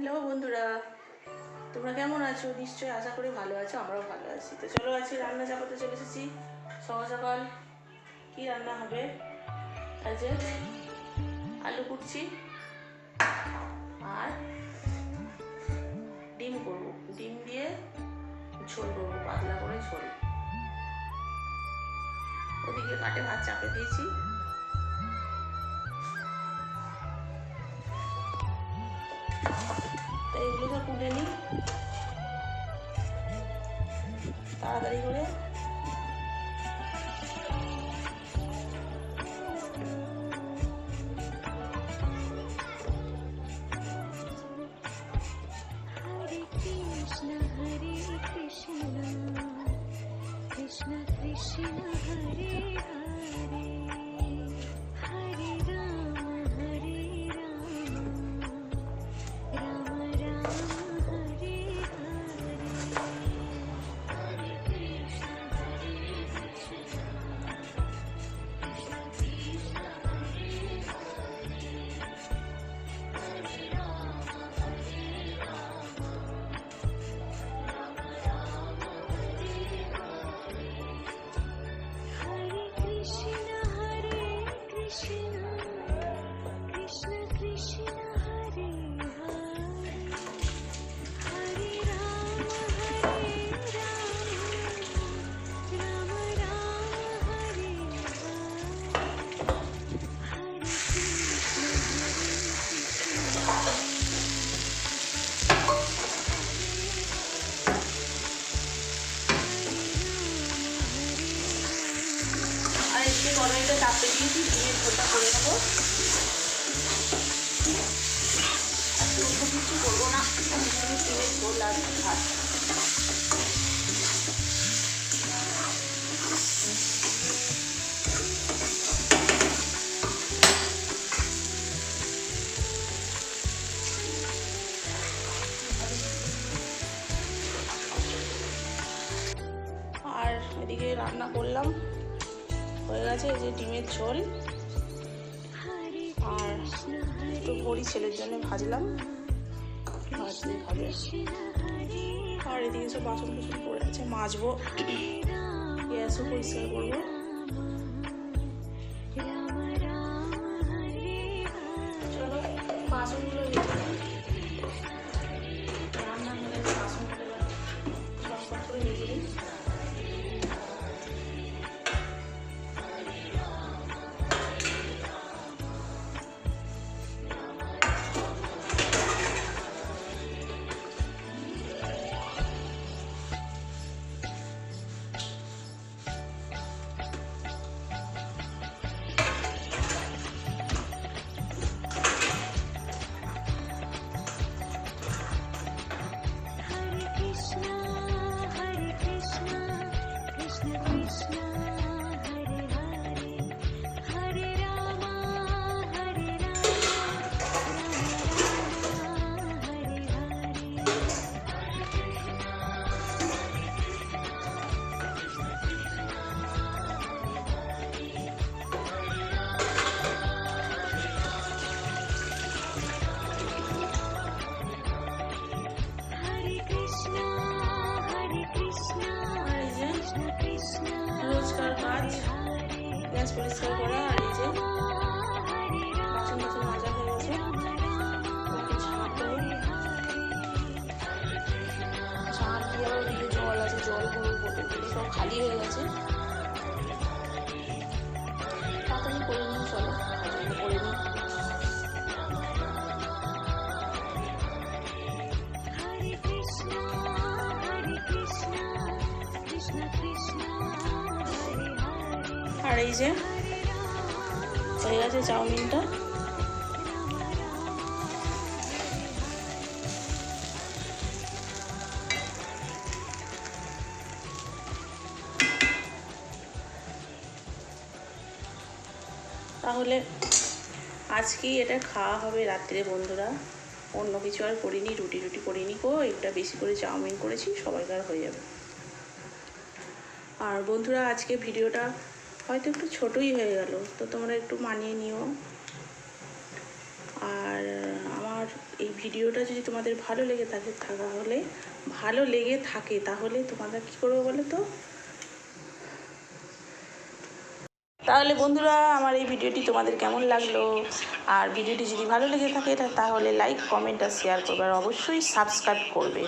Hello বন্ধুরা। তোমরা কেমন আছো? নিশ্চয়ই আশা করি ভালো আছো, আমরাও ভালো আছি। তো চলো আছি রান্না চাপাতে চলে এসেছি। সকাল কী রান্না হবে? আজ আলু কুটছি আর ডিম করব। ডিম দিয়ে ঝোল করব, পাতলা করে ঝোল। ওদিকে কাটে ভাত, চাপে দিয়েছি। মশলা কুটে নিই তাড়াতাড়ি করে Krishna Krishna Hare Hare Bye. কড়াইটা চাপতে দিয়েছি ডিমের ঝোলটা করে নেব। কিছু করব না ডিমের ঝোল আর ভাত। আর এদিকে রান্না করলাম। হয়ে গেছে যে ডিমের ঝোল। আর একটু বড়ি ছেলের জন্য ভাজলাম। ভাজলে আর এদিকে সব বাসন কুসন পড়ে আছে, মাজবো। গ্যাসও পরিষ্কার করব। বাসনগুলো পরিষ্কার করা আর এই যে বাসন বাসন মাজা হয়ে গেছে। ঝাঁট দিয়ে দিকে জল আছে জল গরুর বোতলগুলি সব খালি হয়ে গেছে। তাড়াতাড়ি করে নিন চলো করে নিন Krishna, Krishna, Krishna, Krishna. আর এই যে, হয়ে গেছে চাউমিনটা। তাহলে আজকেই এটা খাওয়া হবে রাত্রে, বন্ধুরা। অন্য কিছু আর করিনি, রুটি রুটি করিনি কো এটা বেশি করে চাউমিন করেছি, সবাইকার হয়ে যাবে। আর বন্ধুরা, আজকে ভিডিওটা হয়তো একটু ছোটই হয়ে গেল, তো তোমরা একটু মানিয়ে নিও। আর আমার এই ভিডিওটা যদি তোমাদের ভালো লেগে থাকে, তাহলে, ভালো লেগে থাকে, তাহলে তোমরা কী করবে বলো তো? তাহলে বন্ধুরা, আমার এই ভিডিওটি তোমাদের কেমন লাগল? আর ভিডিওটি যদি ভালো লেগে থাকে তাহলে লাইক কমেন্ট আর শেয়ার করবে, আর অবশ্যই সাবস্ক্রাইব করবে।